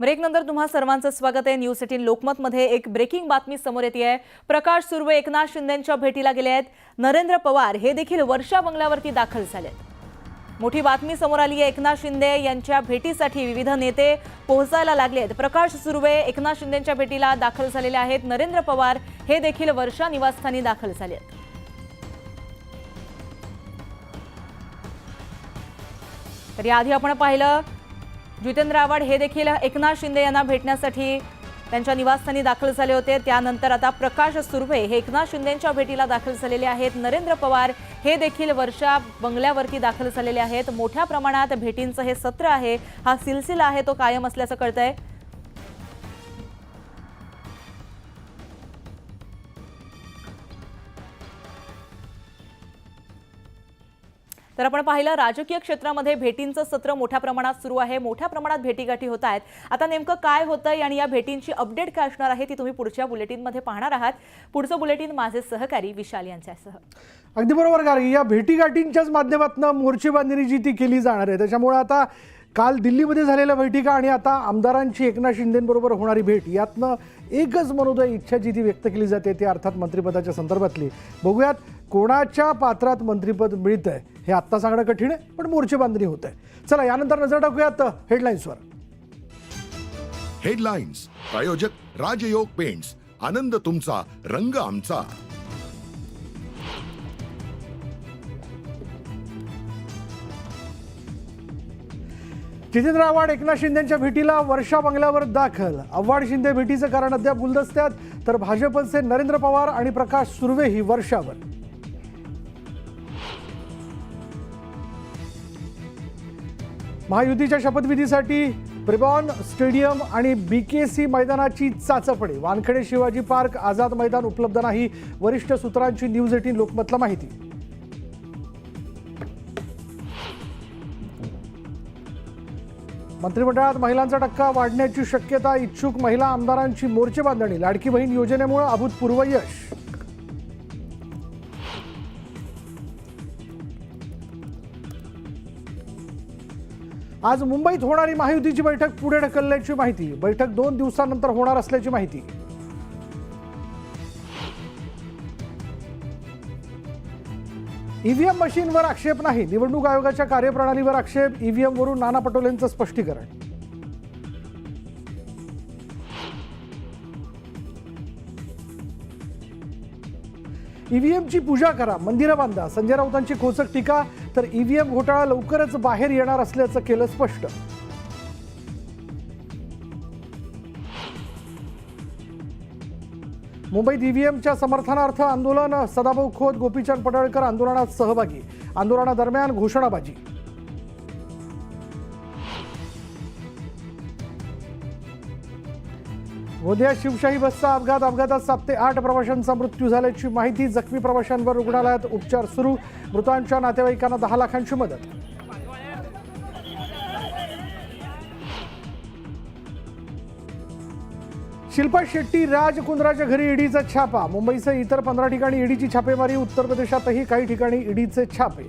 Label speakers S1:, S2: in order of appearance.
S1: ब्रेकनंतर तुम्हा सर्वांचं स्वागत आहे. न्यूज एटीन लोकमतमध्ये एक ब्रेकिंग बातमी समोर येते आहे. प्रकाश सुर्वे एकनाथ शिंदेंच्या भेटीला गेले आहेत. नरेंद्र पवार हे देखील वर्षा बंगल्यावरती दाखल झालेत मोठी बातमी समोर आली आहे. एकनाथ शिंदे यांच्या भेटीसाठी विविध नेते पोहोचायला लागले आहेत. प्रकाश सुर्वे एकनाथ शिंदेंच्या भेटीला दाखल झालेले आहेत. नरेंद्र पवार हे देखील वर्षा निवासस्थानी दाखल झाले आहेत. तर याआधी आपण पाहिलं जितेंद्र आव्हाड हे देखील एकनाथ शिंदे यांना भेटण्यासाठी त्यांच्या निवासस्थानी दाखल झाले होते. त्यानंतर आता प्रकाश सुर्वे हे एकनाथ शिंदेंच्या भेटीला दाखल झालेले आहेत. नरेंद्र पवार हे देखील वर्षा बंगल्यावरती दाखल झालेले आहेत. मोठ्या प्रमाणात भेटींचं हे सत्र आहे. हा सिलसिला आहे तो कायम असल्याचं कळतंय. तर आपण पाहिलं राजकीय क्षेत्रामध्ये भेटींचं सत्र मोठ्या प्रमाणात सुरू आहे. मोठ्या प्रमाणात भेटीगाठी होत आहेत. आता नेमकं काय होतंय आणि या भेटींची अपडेट काय असणार आहे ती तुम्ही पुढच्या बुलेटिनमध्ये पाहणार आहात. पुढचं बुलेटिन माझे सहकारी विशाल यांच्यासह.
S2: अगदी बरोबर कारण या भेटीगाठींच्याच माध्यमातून मोर्चेबांधणी जी ती केली जाणार आहे. त्याच्यामुळे आता काल दिल्लीमध्ये झालेल्या बैठका आणि आता आमदारांची एकनाथ शिंदेबरोबर होणारी भेट यातनं एकच मनोदय इच्छा जी ती व्यक्त केली जाते ती अर्थात मंत्रिपदाच्या संदर्भातली. बघूयात कोणाच्या पात्रात मंत्रिपद मिळतं आहे हे आत्ता सांगणं कठीण आहे पण मोर्चेबांधणी होत आहे. चला यानंतर नजर टाकूयात हेडलाईन्सवर
S3: हेडलाईन्स प्रायोजक राजयोग पेंट्स आनंद तुमचा रंग आमचा.
S2: जितेंद्र आव्हाड एकनाथ शिंदेच्या भेटीला वर्षा बंगल्यावर दाखल. आव्हाड शिंदे भेटीचं कारण अद्याप गुलदस्त्यात तर भाजपचे नरेंद्र पवार आणि प्रकाश सुर्वे ही वर्षावर. महायुतीच्या शपथविधीसाठी ब्रिबॉन स्टेडियम आणि बी के सी मैदानाची चाचपणे. वानखेडे शिवाजी पार्क आझाद मैदान उपलब्ध नाही. वरिष्ठ सूत्रांची न्यूज एटीन लोकमतला माहिती. मंत्रिमंडळात महिलांचा टक्का वाढण्याची शक्यता इच्छुक महिला आमदारांची मोर्चे बांधणी लाडकी बहीण योजनेमुळे अभूतपूर्व यश. आज मुंबईत होणारी महायुतीची बैठक पुढे ढकलल्याची माहिती. बैठक दोन दिवसानंतर होणार असल्याची माहिती. ईव्हीएम मशीनवर आक्षेप नाही. निवडणूक आयोगाच्या कार्यप्रणालीवर आक्षेप ईव्हीएम वरून नाना पटोलेंचं स्पष्टीकरण. ईव्हीएमची पूजा करा मंदिरं बांधा संजय राऊतांची खोचक टीका तर ईव्हीएम घोटाळा लवकरच बाहेर येणार असल्याचं केलं स्पष्ट. मुंबईत ईव्हीएमच्या समर्थनार्थ आंदोलन सदाभाऊ खोत गोपीचंद पडळकर आंदोलनात सहभागी. आंदोलनादरम्यान घोषणाबाजी. गोंदिया शिवशाही बसचा अपघात. अपघातात सात ते आठ प्रवाशांचा मृत्यू झाल्याची माहिती जखमी प्रवाशांवर रुग्णालयात उपचार सुरू. मृतांच्या नातेवाईकांना दहा लाखांची मदत. शिल्पा शेट्टी राज कुंद्राच्या घरी ईडीचा छापा. मुंबईसह इतर पंधरा ठिकाणी ईडीची छापेमारी. उत्तर प्रदेशातही काही ठिकाणी ईडीचे छापे.